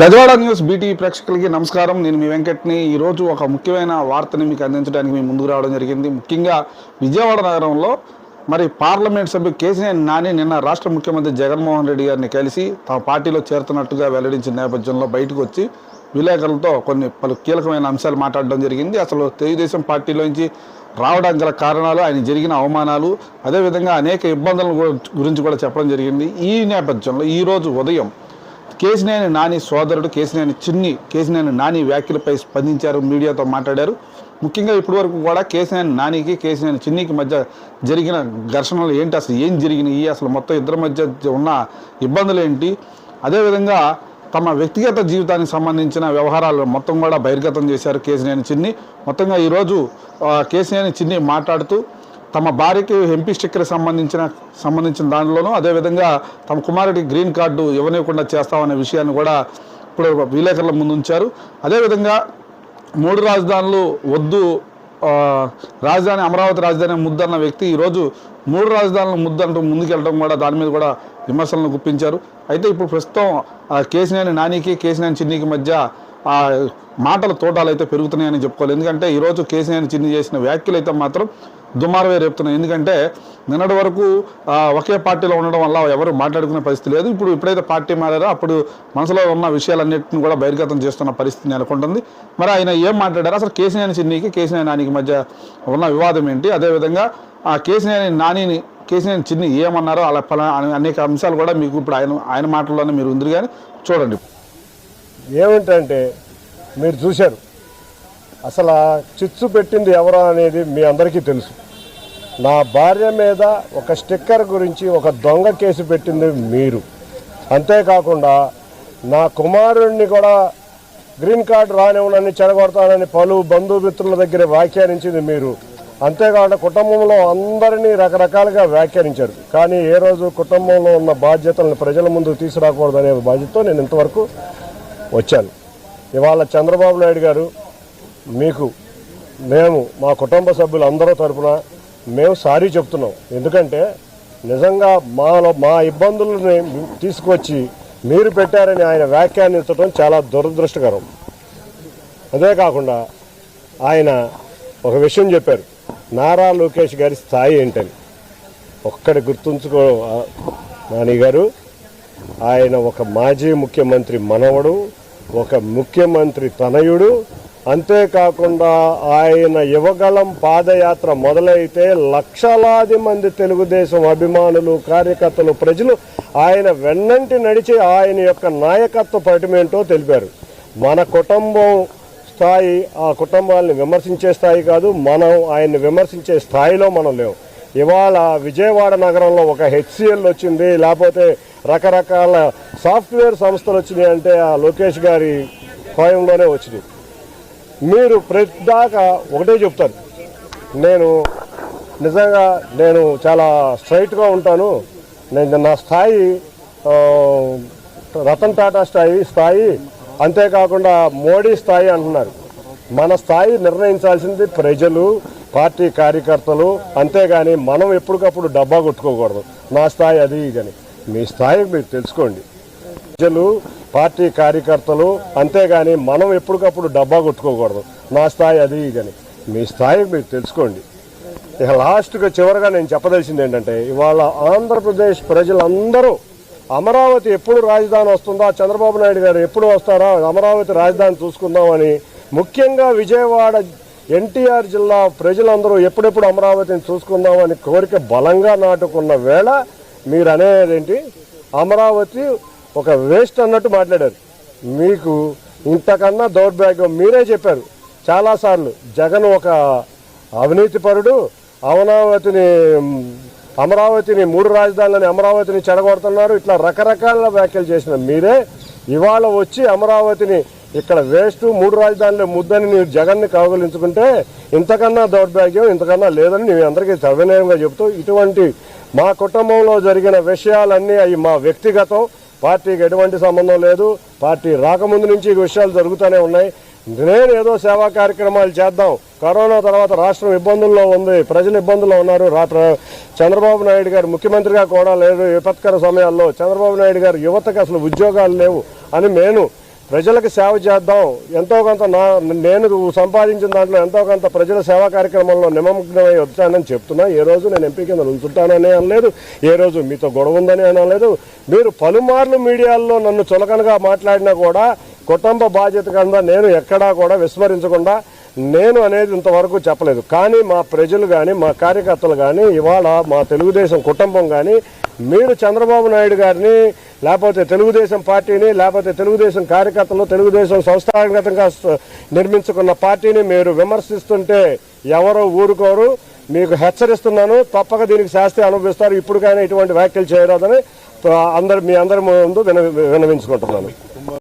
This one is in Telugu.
బెజవాడ న్యూస్ బీటీ ప్రేక్షకులకి నమస్కారం. నేను మీ వెంకట్ని. ఈరోజు ఒక ముఖ్యమైన వార్తని మీకు అందించడానికి మీ ముందుకు రావడం జరిగింది. ముఖ్యంగా విజయవాడ నగరంలో మరి పార్లమెంట్ సభ్యులు కేసీఆర్ నాని నిన్న రాష్ట్ర ముఖ్యమంత్రి జగన్మోహన్ రెడ్డి గారిని కలిసి తమ పార్టీలో చేరుతున్నట్టుగా వెల్లడించిన నేపథ్యంలో బయటకు వచ్చి విలేకరులతో కొన్ని పలు కీలకమైన అంశాలు మాట్లాడడం జరిగింది. అసలు తెలుగుదేశం పార్టీలోంచి రావడానికి గల కారణాలు ఆయన జరిగిన అవమానాలు అదేవిధంగా అనేక ఇబ్బందుల గురించి కూడా చెప్పడం జరిగింది. ఈ నేపథ్యంలో ఈరోజు ఉదయం కేసినేని నాని సోదరుడు కేసినేని చిన్ని కేసినేని నాని వ్యాఖ్యలపై స్పందించారు మీడియాతో మాట్లాడారు. ముఖ్యంగా ఇప్పటివరకు కూడా కేసినేని నానికి కేసినేని చిన్నికి మధ్య జరిగిన ఘర్షణలు ఏంటి? అసలు ఏం జరిగినాయి? అసలు మొత్తం ఇద్దరి మధ్య ఉన్న ఇబ్బందులు ఏంటి? అదేవిధంగా తమ వ్యక్తిగత జీవితానికి సంబంధించిన వ్యవహారాలు మొత్తం కూడా బహిర్గతం చేశారు కేసినేని చిన్ని. మొత్తంగా ఈరోజు కేసినేని చిన్ని మాట్లాడుతూ తమ భార్యకి ఎంపీ స్టిక్కర్ సంబంధించిన సంబంధించిన దానిలోనూ అదేవిధంగా తమ కుమారుడికి గ్రీన్ కార్డు ఇవ్వనివ్వకుండా చేస్తామనే విషయాన్ని కూడా ఇప్పుడు విలేకరుల ముందు ఉంచారు. అదేవిధంగా మూడు రాజధానులు వద్దు రాజధాని అమరావతి రాజధాని ముద్దన్న వ్యక్తి ఈరోజు మూడు రాజధానులు ముద్దంటూ ముందుకెళ్ళడం కూడా దాని మీద కూడా విమర్శలను గుప్పించారు. అయితే ఇప్పుడు ప్రస్తుతం ఆ, కేసినేని నానికి కేసినేని చిన్నికి మధ్య మాటల తోటాలు అయితే పెరుగుతున్నాయని చెప్పుకోవాలి. ఎందుకంటే ఈరోజు కేసీఆర్ చిన్ని చేసిన వ్యాఖ్యలు అయితే మాత్రం దుమారవే రేపుతున్నాయి. ఎందుకంటే నిన్నటి వరకు ఒకే పార్టీలో ఉండడం వల్ల ఎవరు మాట్లాడుకునే పరిస్థితి లేదు. ఇప్పుడు ఎప్పుడైతే పార్టీ మారారో అప్పుడు మనసులో ఉన్న విషయాలన్నింటిని కూడా బహిర్గతం చేస్తున్న పరిస్థితి నెలకొంటుంది. మరి ఆయన ఏం మాట్లాడారు? అసలు కేసీఆర్ చిన్నికి కేసీఆర్ నానికి మధ్య ఉన్న వివాదం ఏంటి? అదేవిధంగా ఆ కేసీఆర్ నానిని కేసీఆర్ చిన్ని ఏమన్నారో అలా పలా అనేక అంశాలు కూడా మీకు ఇప్పుడు ఆయన ఆయన మాటల్లోనే మీరు ఉంది కానీ చూడండి. ఏమిటంటే మీరు చూశారు. అసలు చిచ్చు పెట్టింది ఎవరో అనేది మీ అందరికీ తెలుసు. నా భార్య మీద ఒక స్టిక్కర్ గురించి ఒక దొంగ కేసు పెట్టింది మీరు. అంతేకాకుండా నా కుమారుడిని కూడా గ్రీన్ కార్డు రానివ్వనని చెడగొడతానని పలు బంధుమిత్రుల దగ్గర వ్యాఖ్యానించింది మీరు. అంతేకాకుండా కుటుంబంలో అందరినీ రకరకాలుగా వ్యాఖ్యానించారు. కానీ ఏ రోజు కుటుంబంలో ఉన్న బాధ్యతలను ప్రజల ముందు తీసుకురాకూడదనే బాధ్యతతో నేను ఇంతవరకు వచ్చాను. ఇవాళ చంద్రబాబు నాయుడు గారు మీకు మేము మా కుటుంబ సభ్యులు అందరూ తరపున మేము సారీ చెప్తున్నాం. ఎందుకంటే నిజంగా మాలో మా ఇబ్బందులని తీసుకొచ్చి మీరు పెట్టారని ఆయన వ్యాఖ్యానించడం చాలా దురదృష్టకరం. అదే కాకుండా ఆయన ఒక విషయం చెప్పారు. నారా లోకేష్ గారి స్థాయి ఏంటని. ఒక్కడి గుర్తుంచుకో నాని గారు ఆయన ఒక మాజీ ముఖ్యమంత్రి మనవడు ఒక ముఖ్యమంత్రి తనయుడు. అంతేకాకుండా ఆయన యువగళం పాదయాత్ర మొదలైతే లక్షలాది మంది తెలుగుదేశం అభిమానులు కార్యకర్తలు ప్రజలు ఆయన వెన్నంటి నడిచి ఆయన యొక్క నాయకత్వ పటిమేంటో తెలిపారు. మన కుటుంబం స్థాయి ఆ కుటుంబాలను విమర్శించే స్థాయి కాదు మనం ఆయన్ని విమర్శించే స్థాయిలో మనం లేవు. ఇవాళ విజయవాడ నగరంలో ఒక హెచ్సిఎల్ వచ్చింది లేకపోతే రకరకాల సాఫ్ట్వేర్ సంస్థలు వచ్చినాయి అంటే ఆ లోకేష్ గారి కోయంలోనే వచ్చినాయి మీరు ప్రతిదాకా ఒకటే చెప్తారు నేను నిజంగా నేను చాలా స్ట్రైట్గా ఉంటాను. నేను నా స్థాయి రతన్ టాటా స్థాయి స్థాయి అంతేకాకుండా మోడీ స్థాయి అంటున్నారు. మన స్థాయి నిర్ణయించాల్సింది ప్రజలు పార్టీ కార్యకర్తలు అంతేగాని మనం ఎప్పటికప్పుడు డబ్బా కొట్టుకోకూడదు. నా స్థాయి అది ఇదని మీ స్థాయి మీరు తెలుసుకోండి. ప్రజలు పార్టీ కార్యకర్తలు అంతేగాని మనం ఎప్పటికప్పుడు డబ్బా కొట్టుకోకూడదు. నా స్థాయి అది ఇదని. మీ స్థాయి మీరు తెలుసుకోండి. ఇక లాస్ట్గా చివరిగా నేను చెప్పదలసింది ఏంటంటే ఇవాళ ఆంధ్రప్రదేశ్ ప్రజలందరూ అమరావతి ఎప్పుడు రాజధాని వస్తుందా చంద్రబాబు నాయుడు గారు ఎప్పుడు వస్తారా అమరావతి రాజధాని చూసుకుందామని ముఖ్యంగా విజయవాడ ఎన్టీఆర్ జిల్లా ప్రజలందరూ ఎప్పుడెప్పుడు అమరావతిని చూసుకుందామని కోరిక బలంగా నాటుకున్న వేళ మీరు అనేదేంటి అమరావతి ఒక వేస్ట్ అన్నట్టు మాట్లాడారు. మీకు ఇంతకన్నా దౌర్భాగ్యం మీరే చెప్పారు. చాలాసార్లు జగన్ ఒక అవినీతిపరుడు అమరావతిని అమరావతిని మూడు రాజధానులని అమరావతిని చెడగొడుతున్నారు. ఇట్లా రకరకాల వ్యాఖ్యలు చేసిన మీరే. ఇవాళ వచ్చి అమరావతిని ఇక్కడ వేస్ట్ మూడు రాజధానులు ముద్దని మీరు జగన్ని కౌగలించుకుంటే ఇంతకన్నా దౌర్భాగ్యం ఇంతకన్నా లేదని నేను అందరికీ సవినయంగా చెబుతూ ఇటువంటి మా కుటుంబంలో జరిగిన విషయాలన్నీ అవి మా వ్యక్తిగతం పార్టీకి ఎటువంటి సంబంధం లేదు. పార్టీ రాకముందు నుంచి ఈ విషయాలు జరుగుతూనే ఉన్నాయి. నేను ఏదో సేవా కార్యక్రమాలు చేద్దాం. కరోనా తర్వాత రాష్ట్రం ఇబ్బందుల్లో ఉంది ప్రజలు ఇబ్బందుల్లో ఉన్నారు. చంద్రబాబు నాయుడు గారు ముఖ్యమంత్రిగా కూడా లేదు విపత్కర సమయాల్లో చంద్రబాబు నాయుడు గారు యువతకు అసలు ఉద్యోగాలు లేవు అని నేను ప్రజలకు సేవ చేద్దాం. ఎంతో కొంత నా నేను సంపాదించిన దాంట్లో ఎంతో కొంత ప్రజల సేవా కార్యక్రమంలో నిమగ్నమై వచ్చానని చెప్తున్నా. ఏ రోజు నేను ఎంపీ కింద ఉంచుంటానని అనలేదు. ఏ రోజు మీతో గొడవ ఉందని అనలేదు. మీరు పలుమార్లు మీడియాల్లో నన్ను చులకనగా మాట్లాడినా కూడా కుటుంబ బాధ్యత కింద నేను ఎక్కడా కూడా విస్మరించకుండా నేను అనేది ఇంతవరకు చెప్పలేదు. కానీ మా ప్రజలు కానీ మా కార్యకర్తలు కానీ ఇవాళ మా తెలుగుదేశం కుటుంబం కానీ మీరు చంద్రబాబు నాయుడు గారిని లేకపోతే తెలుగుదేశం పార్టీని లేకపోతే తెలుగుదేశం కార్యకర్తలు తెలుగుదేశం సంస్థాగతంగా నిర్మించుకున్న పార్టీని మీరు విమర్శిస్తుంటే ఎవరో ఊరుకోరు. మీకు హెచ్చరిస్తున్నాను. తప్పక దీనికి శాస్త్రి అనుభవిస్తారు ఇప్పుడుకైనా ఇటువంటి వ్యాఖ్యలు చేయరాదని అందరు మీ అందరి ముందు విన వినవించుకుంటున్నాను.